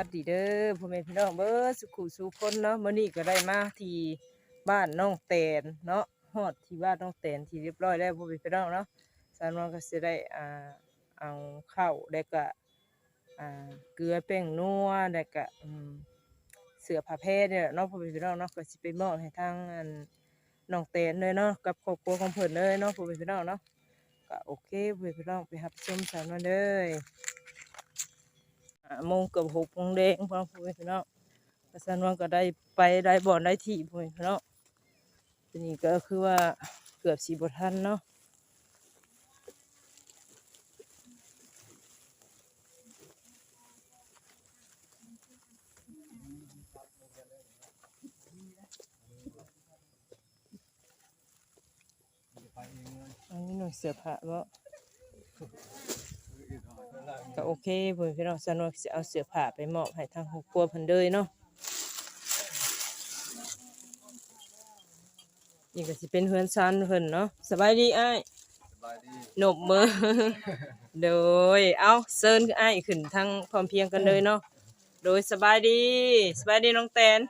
วัสดีเด้อพ่อแม่พี่น้องเบิดสุขุสุขคนเนาะมื้อนี้ก็ได้มาที่บ้านน้องแตนเนาะฮอดที่บ้านน้องแตนที่เรียบร้อยแล้วพ่อแม่พี่น้องเนาะสาวน้องก็สิได้อ่าเอาข้าวแล้วก็อ่าเกลือแป้งนัวแล้วก็อืมเสือผ้าแพรเนี่ยเนาะพ่อแม่พี่น้องเนาะก็สิไปมอบให้ทางอันน้องแตนเลยเนาะกับครอบครัวของเพิ่นเลยเนาะพ่อแม่พี่น้องเนาะก็โอเคพ่อแม่พี่น้องไปรับชมสาวน้องเด้อห้า โมงเกือบหกโมงแดงพ่อพ่อพี่น้องประสานวันก็ได้ไปได้บ่อนได้ที่พ่อแม่พี่น้องทีนี้ก็คือว่าเกือบสี่บทันเนาะอันนี้หน่วยเสือผ้าบ่ ก็โอเคพ่อแม่พี่น้องสนวนจะเอาเสื้อผ้าไปมอบให้ทางครอบครัวเพิ่นเลยเนาะนี่ก็สิเป็นเฮือนซันเพิ่นเนาะสบายดีอ้ายสบายดีหนบมือโดยเอาเซิร์นอ้ายขึ้นทั้งพร้อมเพรียงกันเลยเนาะโดยสบายดีสบายดีน้องแตน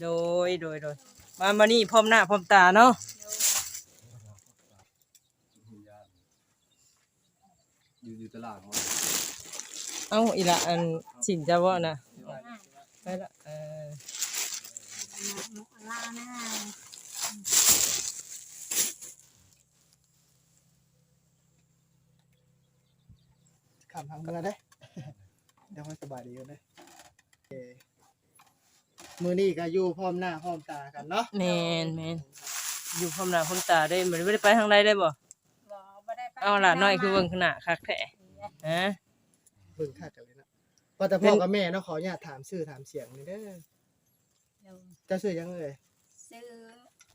โดยโดยโดยมามานี่พร้อมหน้าพร้อมตาเนาะ อยู่อยู่ตลาดของเอ้าอีละอันสินจะว่านะไปละเออลาหน้าขำทางเมืองได้เดี๋ยวค่อยสบายดีกันเลยโอเคมือนี่ก็อยู่พร้อมหน้าพร้อมตากันเนาะแมนแมนอยู่พร้อมหน้าพร้อมตาได้มันไม่ได้ไปทางใดได้บ่บ่บ่ได้ไป เอาล่ะน้อยคือเบิ่งขนาดคักแท้ฮะเบิ่งค่ากันเลยนะว่าแต่พ่อกับแม่เนาะขออนุญาตถามชื่อถามเสียงหนี่อยเด้อเดี๋ยวเจะชื่อยังเอ่ยซื้อ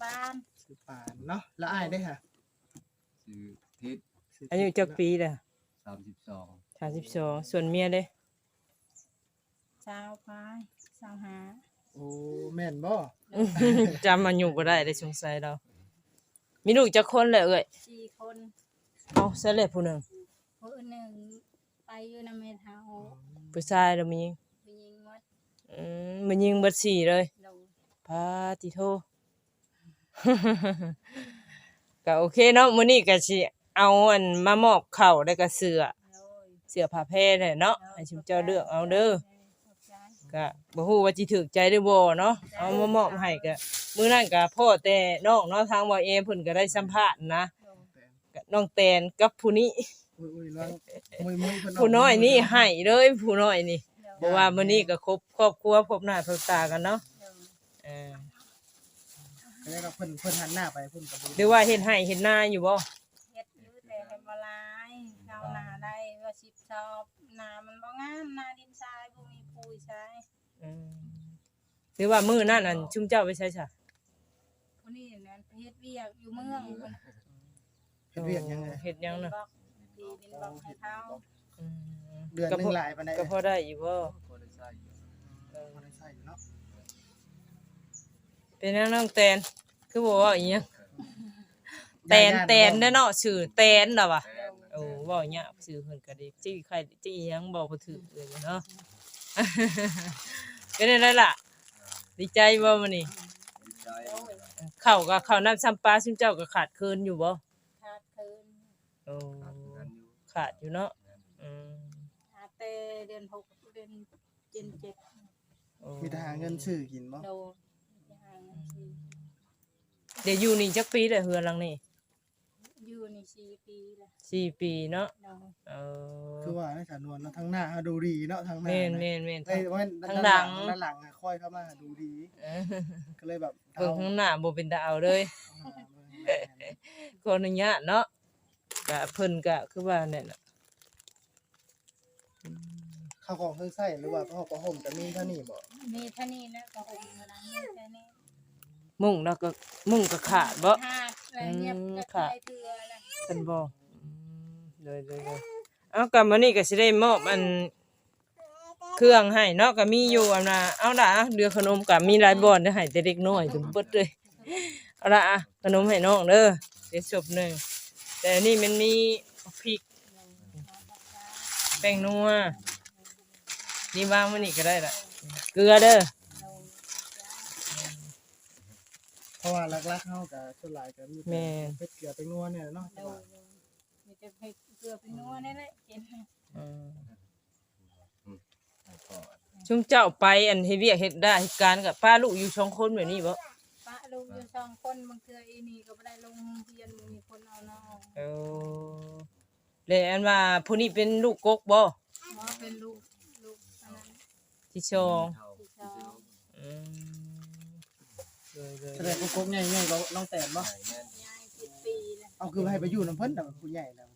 บ้านชื่อปานเนาะและอ้ายได้อค่ะชื่อทิศชื่อายุจักปีล่ะสามสิบสอง32ส่วนเมียเด้ชาวพายชาวหาโอ้แม่นบ่จำอายุบ่ได้เลยสงสัยเรา มีลูกจักคนเลยเอ้ยสี่คน เอาซะเลยผู้หนึงผู้หนึ่งไปอยู่นำเมทาโอผู้ชายแล้วมียิงผู้หญิงหมดอืมมันยิงเบิดสี่เลยโดนพาติโท ก็โอเคเนาะมื้อนี้ก็สิเอาอันมามอบข้าวแล้วก็เสื้อ โดยเสื้อผ้าแพรเนี่ยเนาะให้ชิมเจ้าเลือกเอาเด้อขอบใจก็บ่ฮู้ว่าสิถูกใจหรือบ่เนาะเอามามอบให้ก็มื้อนั้นก็พ่อแต่น้องเนาะทางบ่เอเพิ่นก็ได้สัมภาษณ์นะ โด นก็น้องแตนกับผู้นี้อุ้ยอุ้ยร้องมุยมุยเพิ่ผู้น้อยนี่ให้เลยผู้น้อยนี่โดเพราะว่ามื้อนี้ก็ครบครอบครัวพบหน้าพบตากันเนาะโดนเออแล้วก็เพิ่นเพิ่นหันหน้าไปเพิ่นก็บ่หรือว่าเฮ็ดให้เฮ็ดนาอยู่บ่เฮ็ดอยู่แต่ให้บ่หลายชาวนาได้ว่าสิบชอบนามันบ่งามนาดินทรายบ่มีปุ๋ยใช้อืมหรือว่ามื้อนั้นอันชุมเจ้าไปใช้ซะผู้นี้นั่นไปเฮ็ดเวียกอยู่เมืองพุ่น เฮ็ดเวียกยังไงเฮ็ดหยังน่ะบอกดีดินบอกให้เขาอืมเดือนหนึงหลายปานใดก็พอได้อยู่บ่พอได้ใช้อยู่บ่ได้ใช้อยู่เนาะเป็นแนวน้องแตนคือบอกว่าอีหยังแตนแตนเด้อเนาะชื่อแตนล่ะวะแต่โอ้เว้าหยาบชื่อเพิ่นก็ได้จี้ใครจี้อีหยังบอกบ่ถูกเลยเนาะ เป็นได้ล่ะ ดีใจบ่มื้อนี้ดีใจข้าวก็ข้าวน้ำซ้ำปลาซุมเจ้าก็ขาดคืนอยู่บ่ขาดคืน โอ้ขาดเงินอยู่ขาดอยู่เนาะอืมขาดแต่เดือนหกเดือนเจ็ดเจ็ดโอ้มีแต่หาเงินซื้อกินบ่โดนอย่างสี่เดี๋ยวอยู่นี่จักปีได้เฮือนหลังนี้อยู่ในสี่ปีละสี่ปีเนาะโดนเออคือว่าในสำนวนเนาะทั้งหน้าหาดูดีเนาะทั้งหน้าแม่นนะแม่นแม่นเอ้ยว่าทั้งหลัง ด้านหลังอะค่อยเข้ามาดูดี เออก็เลยแบบเบิ่งข้างหน้าบ่เป็นตาเอาเลย ขออนุญาตเนาะ กะเพิ่นกะคือว่าเนี่ยน่ะข้าวของเครื่องใส้หรือว่าข้าวของห่มจะมีเท่านี้บ่มีเท่านี้แล้วก็ห่มเท่านั้นมีแค่นี้มุ่งแล้วก็มุ่งก็ขาดบ่ขาดอะไรเงียบอืมก็ขาดใช้เถื่อละเพิ่นบ่อืมเลยเลยเลยเอากลับมานี่ก็สิได้มอบอันเครื่องให้เนาะก็มีอยู่อันน่ะเอาล่ะเดือขนมก็มีหลายบ่อนได้ให้แต่เด็กน้อยจนเบิดเลยเอาล่ะอะขนมให้น้องเด้อเดี๋ยวจบหนึง แต่อันนี่มันมีพริกแป้งนัวนี่วางมื้อนี้ก็ได้ล่ะเกลือเด้อเพราะว่าหลักๆเฮาก็ส่วนหลายก็มีแม่เป็นดเกลือไปงัวเนี่ยเนาะโดยมีแต่เผ็ดเกลือเป็นนัวนี่แหละกินอืมแล้วก็ชุมเจ้าไปอันเฮ็ดเวียกเฮ็ดได้เฮ็ดการกับป้าลูกอยู่สองคนแบบนี้บ่ป้า ลูกอยู่สองคนบางเทื่ออีนี่ก็บ่ได้ลงเรียนมีคนเอาน้องเออแล้วอันว่าผู้นี้เป็นลูกกกบ่หมอเป็นลูกลูกอันนั้นที่ชองเท่าที่ชอบอืมเลยเลยแสดงว่ากกใหญ่ๆก็น้องแตนบ่ใหญ่แน่นยายสิบปีแล้วเอาคือให้ไปอยู่น้ำเพิ่นน่ะผู้ใหญ่แล้ว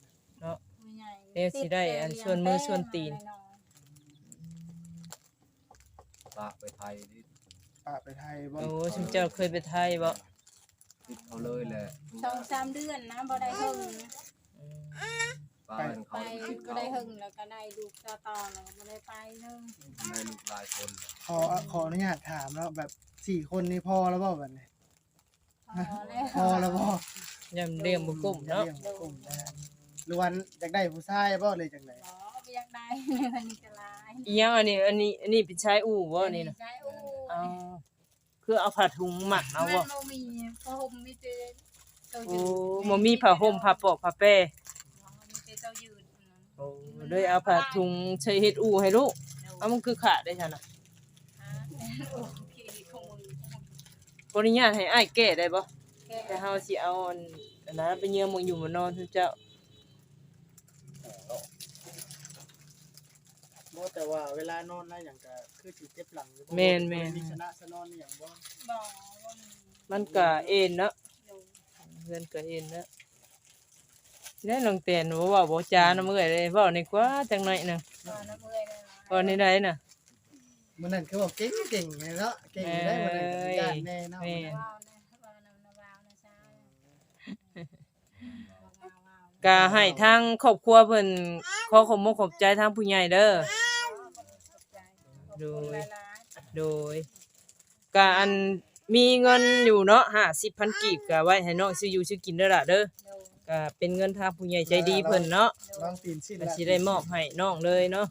เนาะ ผู้ใหญ่เดี๋ยวสิได้อันส่วนมือส่วนตีนปากไปไทยนี่ ป้าไปไทยบ่ โอ้ชุมเจ้าเคยไปไทยบ่ติดเขาเลยแหละสองสามเดือนนะบ่ได้หึงอืมป้าเป็นไปเขาติดบ่เขาได้หึงแล้วก็ได้ลูกตาต่อแล้วก็บ่ได้ไปนึงได้ลูกหลายคนขอขออนุญาตถามแล้วแบบสี่คนนี่พอแล้วบ่แบบนี้พอแล้วพอแล้วบ่ยำเลี้ยงบ่กุ้มเนาะเลี้ยงบ่กุ้มนะหรือวันอยากได้ผู้ชายบ่เลยจังได๋บ่บ่อยากได้เลยวันนี้จะลายอีหยังอันนี้อันนี้อันนี้เป็นชายอู่บ่นี่น่ะใช่อู้ เอาคือเอาผ้าถุงหมักเอาบ่มันบ่มีผ้าห่มมีแต่เจ้าโอ้ยืดบ่มีผ้าห่มผ้าปอกผ้าแป้มีแต่เจ้ายืดโอ้เลยเอาผ้าถุงใช้เฮ็ดอู่ให้ลูกเอามันคือขาดได้ซั่นน่ะโอเคของมึงบ่อนุญาตให้อ้ายแก้ได้บ่แกแต่เฮาสิเอาอันอันนั้นไปเยี่ยมมึงอยู่มานอนทุกเจ้า แต่ว่าเวลานอนนะหยังก็คือสิเจ็บหลังอยู่บ่แม่นแม่น มีชนะสนอนอหย่างบ่บ่บ่มีมันก็เอ็นเนาะดูเพื่อนก็เอ็นเนาะนี่น้องแตนบ่เว้าบ่จานะมื้อเลยเว้านี่กว่าจังหน่อยหนึงบ่น้ำเอ้ยเลยเว้านี่ได้น่ะมื้อนั้นคือว่าเก่งเก่งๆเนาะเก่งอยู่ได้มื้อนั้นก็ย่านแน่เนาะแม่ว้าวนะว้าวน้ำน้ำว้าวนะจ้าว้าวว้าวก็ให้ทางครอบครัวเพิ่นขอขอบคุณขอบใจทางผู้ใหญ่เด้อ ดูหลายโดยก็อันมีเงินอยู่เนาะ50,000กีบก็ไว้ให้น้องซื้ออยู่ซื้อกินเด้อล่ะเด้อๆดูก็เป็นเงินทางผู้ใหญ่ใจดีเพิ่นเนาะน้องตีนสิ้นก็ละสิได้มอบให้น้องเลยเนาะ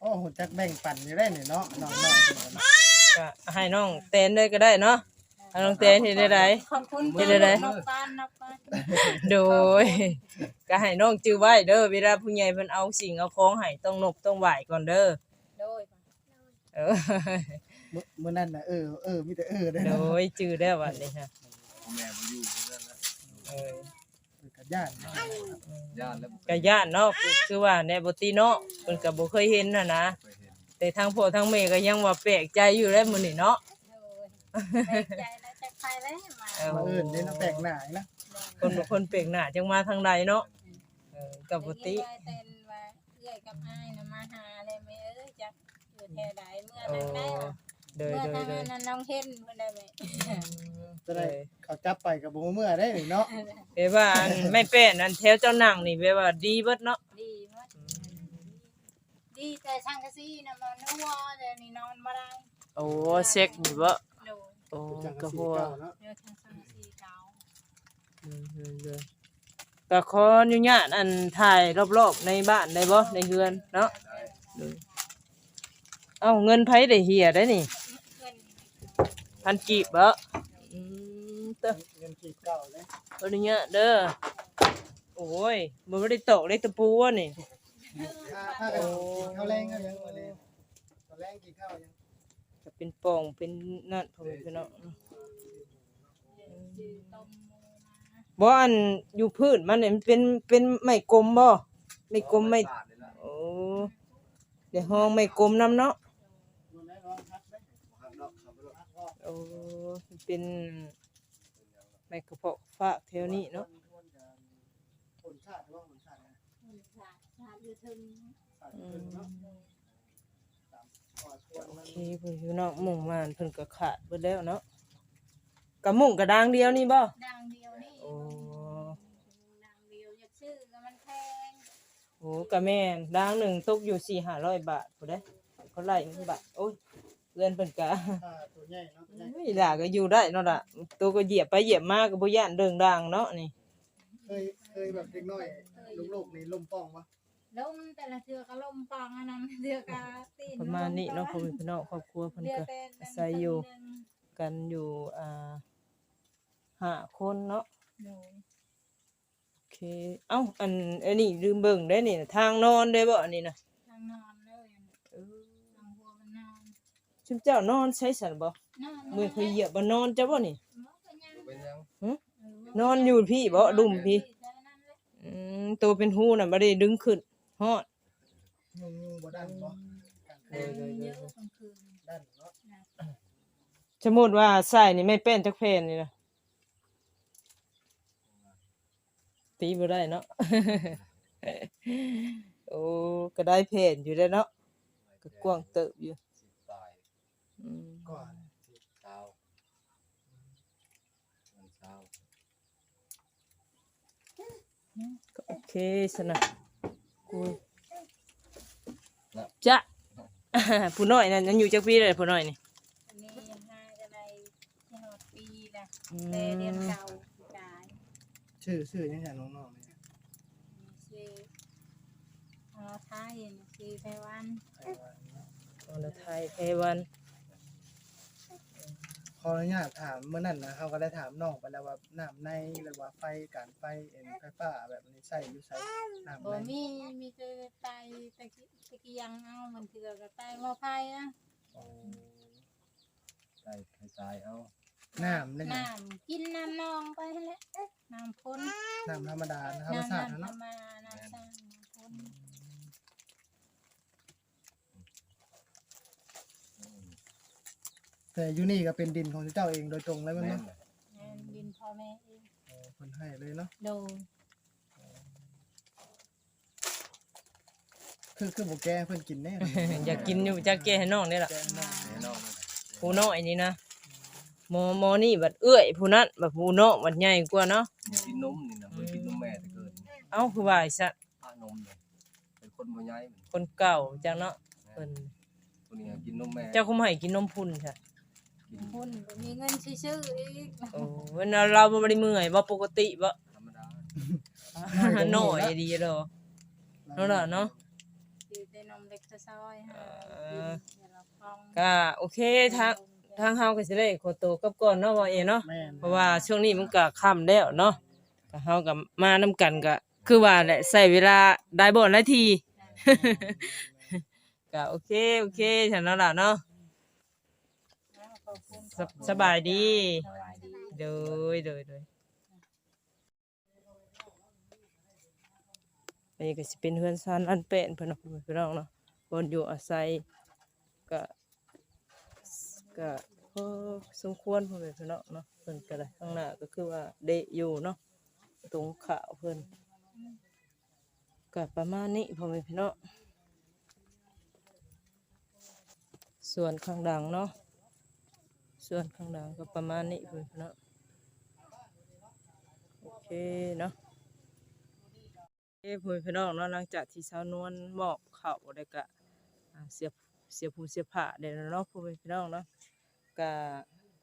โอ้โหจักแบ่งปันอยู่ได้นี่เนาะน้องๆเพิ่นก็เนาะก็ให้น้องเต้นเลยก็ได้เนาะ ให้น้องเต้นเฮ็ดได้ไดขอบคุณเฮ็ดได้ไดนกปานนกปานโดย ก็ให้น้องจื้อไว้เด้อเวลาผู้ใหญ่เพิ่นเอาสิ่งเอาของให้ต้องนบต้องไหว้ก่อนเด้อโดยเออมื้อมื้อนั้นน่ะเออเออมีแต่เออได้โดเนาะยจื้อได้อบัดนี้ฮะพ่อแม่มาอยู่ที่นั่นแหละเออเออก็ย่านเนาะญาติแล้วก็ย่านเนาะคือคือว่าแนบ่ติเนาะเพิ่นก็บ่เคยเห็นน่ะนะเคยเห็นแต่ทางพ่อทางแม่ก็ยังว่าแปลกใจอยู่แล้วมื้อนี้เนาะโดยแปลกใจแล้วจะใครแล้วมาเออมาเอิ้นเด้เนาะแปลกหน้าอีกนะคนบ่คนแปลกหน้าจังมาทางใดเนาะเออก็บ่ติได้ยินว่าเต้นว่าเอื้อยกับอ้ายน่ะมาหาเลยแม่เอ้ยจักอยู่แถวใดเมื่อโอ้นั้นได้ล่ะโดยเมื่อโดยทางโดยนั้นน้องเห็นเพิ่นได้ไหมจะได้เขาจับไปก็บ่เมื่อได้นี่เนาะเอ้ว่าอันไม่เป็นอันแถวเจ้านั่งนี่แปลว่าดีเบิดเนาะดีมากดีแต่ช่างกะซี่น่ะมันนัวแต่นี่นอนบ่ได้โอ้เช็คนี่บ่ โดยโอ้จังก็สีหัวเก่าเนาะเดี๋ยวช่างช่างกะซี่เก่าอืมๆๆก็ขออนุญาตอันถ่ายรอบๆในบ้านได้บ่ในเรือนเนาะได้เอ้าเงินไผได้เหียได้นี่เงินพันกีบบ่อืมเต้อเงินกีบเก่าเลยขออนุญาตเด้อ โอ้ยบ่ได้ตอกได้ตะปูวะนี่ ถ้าถ้ากันกินข้าวแรงก็ยังบ่ได้ข้าวแรงกินข้าวยังก็ เป็นป่องเป็นนั่นพ่อแม่พี่น้องซื้อต้มหมูมาบ่อันอยู่พื้นมันนี่มันเป็นเป็นไม้กลมบ่ไม้กลมไม้บาทเลยล่ะโอ้เดี๋ยวห้องไม้กลมนํเนาะบ่ได้ร้องฮักเด้ข้างนอกขับรถฮักพ่อโอ้มันเป็นไม้กระเพาะฝากแถวนี้เนาะคนชาติว่าคนชาตินะชาชาอยู่ถึง โอมันเคเพิ่นอยู่เนาะมุ่งมานเพิ่นก็ขาดเบิดแล้วเนาะกะมุ่งกระดางเดียวนี่บ่ดังเดียวนี่โอ้ดังเดียวอยากซื้อก็มันแพงโหกะแม่นดางหนึ่งตกอยู่สี่ห้าร้อยบาทผู้ใดเขาไล่เงินบาทโอ้ยเพื่อนเพิ่นกะถ้าตัวใหญ่เนาะใหญ่ไม่ล่ะก็อยู่ได้เนาะล่ะตัวก็เหยียบไปเหยียบมาก็บ่ย่านเดิงดังเนาะนี่เคยเคยแบบเด็กน้อยเคยลูกๆนี่ลมป้องบ่ ลมแต่ละเทือก็ลมปองอันนั้นเทือก็ตีนประมาณนี้เนาะพ่อแม่พี่น้องครอบครัวเพิ่นเดือก็แต่อาศัยอยู่กันอยู่อ่าห้าคนเนาะโดยโอเคเอ้าอันอันนี้ลืมเบิ่งได้นี่นะทางนอนได้บ่อันนี้นะทางนอนเลยทางหัวมันนอนชุมเจ้านอนใช้สันบ่นอนมือเคยเหยียบบ่นอนจ้ะบ่นี่ เป็นยังนอนอยู่พี่บ่ดุมพี่ อืมตัวเป็นหูน่ะบ่ได้ดึงขึ้น ฮอดยุงยุงบ่ดันบ่กลางคืเอนอเลยเยอะกลางคืนดันเนาะสมมุติว่าใส่นี่ไม่เป็นจักแผ่นนี่นะตีบ่ได้เนาะ โอ้ก็ได้แผ่นอยู่ได้เนาะก็กว้างเติบอยู่สิบปลายอืมก่อนเช้าวันเช้าก็โอเคสนะกู จะ ผู้น้อยนั่นยังอยู่จักปีเลยผู้น้อยนี่อันนี้ยังห้าจะได้ที่หอดปีละอืแต่เดือนมเก่าจ่ายชื่อชื่อยังไงน้องๆนี่ชื่อเอาไทยชื่อไต้หวันไต้หวันเนาะอรไทยเทวันข ออนุญาตถามเมื่อนั้นนะเขาก็ได้ถามน้องไปแล้วว่าน้ำในหรือว่าไฟการไฟเอ็นไฟฟ้าแบบนี้ใส่อยู่ใส่น้ำบ่ในมีมีแต่ไตตะกี้ตะกี้ยังเอามันเถือกับไตหม้อไฟนะโอ้ใส่ไข่ทรายเอาน้ำนี่น้ำกินน้ำนองไปแหละน้ำพ่นน้ำธรรมดาธรรมน้ำชาตินะน้ำธรเนาะรมดาน้ำสร้างน้ำพ่น แต่อยู่นี่ก็เป็นดินของเจ้าเองโดยตรงเลยแมันแม่นเนาะเลยแม่นดินพ่อแม่เองโอ้เพิ่นให้เลยเนาะโดยคือคือบ่แก้เพิ่นกินแน่อยากกินอยู่จักแก่ให้น้องนี่ล่ะแก้น้องแน่นอนเลยผู้น้อยนี่นะหมอหมอนี่บัดเอื้อยผู้นั้นบัดผู้น้องบัดใหญ่กว่าเนาะกินนมนี่นะเคยกินนมแม่แต่เกิดเอ้าคือว่าไอ้ซะพระนมเลยเป็นคนบ่ใหญ่คนเก่าจังเนาะเพิ่นคนนี้กินนมแม่เจ้าคุมให้กินนมพุ่นค่ะ กินพ่นบ่มีเงินซื้อๆอีกโอ้เวนเราบ่ได้เมื่อยบ่ปกติบ่ธรรมดาน้อยดีเด้อเนาะล่ะเนาะซื้อแต่นมเล็กซะซอยฮะเออเดี๋ยวเราฟังก็โอเคทางทางเฮาก็สิได้ขอตัวกลับก่อนเนาะบ่เอเนาะแม่นเพราะว่าช่วงนี้มันก็ค่ำแล้วเนาะก็เฮาก็มานํกันก็คือว่าแหละใช้เวลาได้บ่นาที ก็โอเคโอเคฉันเนาะล่ะเนาะขอบคุณ สบสบายดี สบายดีโดยโดยโดยอันนี้ก็สิเป็นเฮือนซานอันเป็นเพิ่นเนาะพี่น้องเนาะบนอยู่อาศัยก็ก็พอสมควรพ่อแม่พี่น้องเนาะเพิ่นก็ได้ข้างหน้าก็คือว่าเดะอยู่เนาะตรงขาวเพิ่นก็ประมาณนี้พ่อแม่พี่น้องส่วนข้างดังเนาะ ส่วนข้างหลังก็ประมาณนี้เพื่อนเนาะโอเคเนาะโอเคเพื่อนพี่น้องเนาะหลังจากที่สาวนวลหมอบข้าได้ก็อ่าเสียบเสียผูเสียผ้าได้แล้วเนาะเพื่อนพี่น้องเนาะก็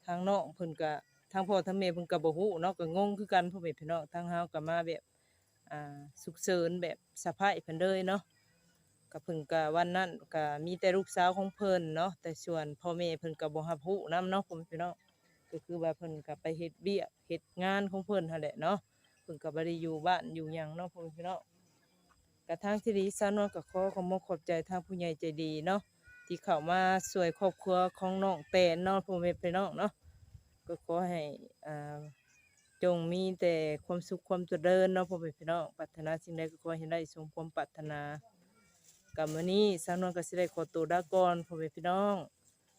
ทางน้องเพิ่นก็ทางพ่อทางแม่เพิ่นก็บ่ฮู้เนาะก็งงคือกันพื่อนพี่น้องทางเฮาก็มาแบบอ่าสุกเสริญแบบสะพายเพิ่นเลยเนาะ ก็เพิ่นก็วันนั้นก็มีแต่ลูกสาวของเพิ่นเนาะแต่ส่วนพ่อแม่เพิ่นก็บ่รับรู้นํเนาะพ่อแม่พี่น้องก็คือว่าเพิ่นก็ไปเฮ็ดเบี้ยกเฮ็ดงานของเพิ่นหั่นแหละเนาะเพิ่นก็บ่ได้อยู่บ้านอยู่หยังเนาะพ่อแม่พี่น้องก็ทางที่ดีสาวนวลก็ขอขอบขอบใจทางผู้ใหญ่ใจดีเนาะที่เข้ามาช่วยครอบครัวของน้องแตนเนาะพ่อแม่พี่น้องเนาะก็ขอให้อ่าจงมีแต่ความสุขความเจริญเนาะพ่อแม่พี่น้องปรารถนาสิ่งใดก็ขอให้ได้สมความปรารถนา กับมื้อนี้สาวนวลก็สิได้ขอตัวลาก่อนพ่อแม่พี่น้อง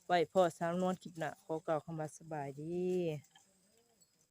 ไว้พ่อสาวนวลคลิปหน้าขอกล่าวคำว่าสบายดี